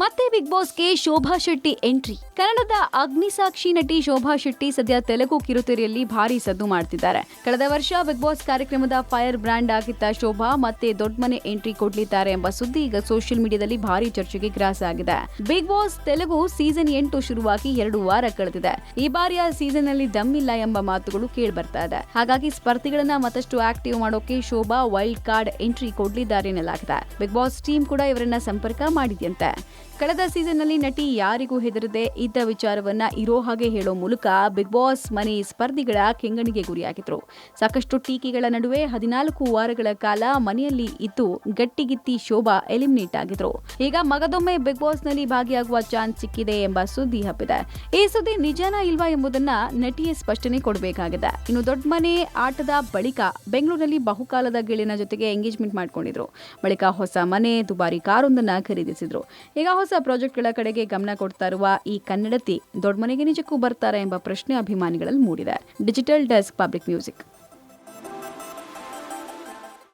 ಮತ್ತೆ ಬಿಗ್ ಬಾಸ್ಗೆ ಶೋಭಾ ಶೆಟ್ಟಿ ಎಂಟ್ರಿ ಕನ್ನಡದ ಅಗ್ನಿಸಾಕ್ಷಿ ನಟಿ ಶೋಭಾ ಶೆಟ್ಟಿ ಸದ್ಯ ತೆಲುಗು ಕಿರುತೆರೆಯಲ್ಲಿ ಭಾರಿ ಸದ್ದು ಮಾಡ್ತಿದ್ದಾರೆ. ಕಳೆದ ವರ್ಷ ಬಿಗ್ ಬಾಸ್ ಕಾರ್ಯಕ್ರಮದ ಫೈರ್ ಬ್ರ್ಯಾಂಡ್ ಆಗಿದ್ದ ಶೋಭಾ ಮತ್ತೆ ದೊಡ್ಡ ಮನೆ ಎಂಟ್ರಿ ಕೊಡ್ಲಿದ್ದಾರೆ ಎಂಬ ಸುದ್ದಿ ಈಗ ಸೋಷಿಯಲ್ ಮೀಡಿಯಾದಲ್ಲಿ ಭಾರಿ ಚರ್ಚೆಗೆ ಗ್ರಾಸ ಆಗಿದೆ. ಬಿಗ್ ಬಾಸ್ ತೆಲುಗು ಸೀಸನ್ ಎಂಟು ಶುರುವಾಗಿ ಎರಡು ವಾರ ಕಳೆದಿದೆ. ಈ ಬಾರಿಯ ಸೀಸನ್ ಅಲ್ಲಿ ದಮ್ ಇಲ್ಲ ಎಂಬ ಮಾತುಗಳು ಕೇಳಿ ಬರ್ತಾ ಇದೆ. ಹಾಗಾಗಿ ಸ್ಪರ್ಧಿಗಳನ್ನ ಮತ್ತಷ್ಟು ಆಕ್ಟಿವ್ ಮಾಡೋಕೆ ಶೋಭಾ ವೈಲ್ಡ್ ಕಾರ್ಡ್ ಎಂಟ್ರಿ ಕೊಡ್ಲಿದ್ದಾರೆ ಎನ್ನಲಾಗಿದೆ. ಬಿಗ್ ಬಾಸ್ ಟೀಮ್ ಕೂಡ ಇವರನ್ನ ಸಂಪರ್ಕ ಮಾಡಿದ್ಯಂತೆ. ಕಳೆದ ಸೀಸನ್ನಲ್ಲಿ ನಟಿ ಯಾರಿಗೂ ಹೆದರದೆ ಇದ್ದ ವಿಚಾರವನ್ನ ಇರೋ ಹಾಗೆ ಹೇಳೋ ಮೂಲಕ ಬಿಗ್ ಬಾಸ್ ಮನೆ ಸ್ಪರ್ಧಿಗಳ ಕೆಂಗಣಿಗೆ ಗುರಿಯಾಗಿದ್ರು ಸಾಕಷ್ಟು ಟೀಕೆಗಳ ನಡುವೆ ಹದಿನಾಲ್ಕು ವಾರಗಳ ಕಾಲ ಮನೆಯಲ್ಲಿ ಇದ್ದು ಗಟ್ಟಿಗಿತ್ತಿ ಶೋಭಾ ಎಲಿಮಿನೇಟ್ ಆಗಿದ್ರು. ಈಗ ಮಗದೊಮ್ಮೆ ಬಿಗ್ ಬಾಸ್ನಲ್ಲಿ ಭಾಗಿಯಾಗುವ ಚಾನ್ಸ್ ಸಿಕ್ಕಿದೆ ಎಂಬ ಸುದ್ದಿ ಹಬ್ಬಿದೆ. ಈ ಸುದ್ದಿ ನಿಜಾನಾ ಇಲ್ವಾ ಎಂಬುದನ್ನ ನಟಿಯೇ ಸ್ಪಷ್ಟನೆ ಕೊಡಬೇಕಾಗಿದೆ. ಇನ್ನು ದೊಡ್ಡ ಮನೆ ಆಟದ ಬಳಿಕ ಬೆಂಗಳೂರಿನಲ್ಲಿ ಬಹುಕಾಲದ ಗೆಳೆಯನ ಜೊತೆಗೆ ಎಂಗೇಜ್ಮೆಂಟ್ ಮಾಡ್ಕೊಂಡಿದ್ರು. ಬಳಿಕ ಹೊಸ ಮನೆ ದುಬಾರಿ ಕಾರೊಂದನ್ನ ಖರೀದಿಸಿದ್ರು. ಈಗ ಹೊಸ ಪ್ರಾಜೆಕ್ಟ್ಗಳ ಕಡೆಗೆ ಗಮನ ಕೊಡ್ತಾ ಇರುವ ಈ ಕನ್ನಡತಿ ದೊಡ್ಡ ಮನೆಗೆ ನಿಜಕ್ಕೂ ಬರ್ತಾರೆ ಎಂಬ ಪ್ರಶ್ನೆ ಅಭಿಮಾನಿಗಳಲ್ಲಿ ಮೂಡಿದೆ. Digital desk public music.